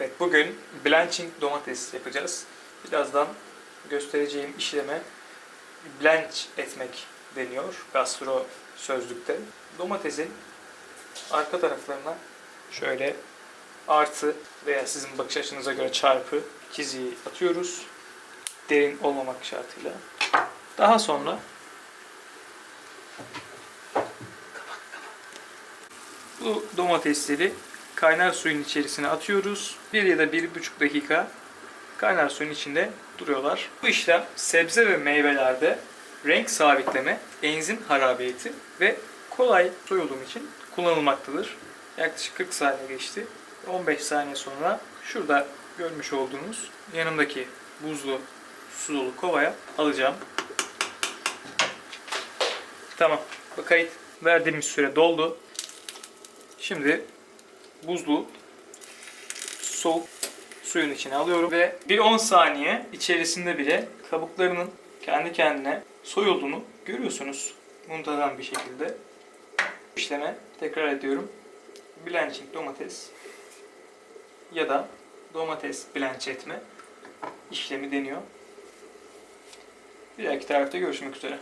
Evet bugün blanching domates yapacağız. Birazdan göstereceğim işleme blanch etmek deniyor gastro sözlükte. Domatesin arka taraflarına şöyle artı veya sizin bakış açınıza göre çarpı çizgiyi atıyoruz. Derin olmamak şartıyla. Daha sonra bu domatesleri kaynar suyun içerisine atıyoruz. Bir ya da bir buçuk dakika kaynar suyun içinde duruyorlar. Bu işlem sebze ve meyvelerde renk sabitleme, enzim harabiyeti ve kolay soyulduğum için kullanılmaktadır. Yaklaşık 40 saniye geçti. 15 saniye sonra şurada görmüş olduğunuz yanımdaki buzlu su dolu kovaya alacağım. Tamam. Bu kayıt verdiğimiz süre doldu. Şimdi buzlu soğuk suyun içine alıyorum ve bir 10 saniye içerisinde bile kabuklarının kendi kendine soyulduğunu görüyorsunuz. Muntazam bir şekilde. İşleme tekrar ediyorum. Blanching domates ya da domates blanch etme işlemi deniyor. Bir dahaki tarifte görüşmek üzere.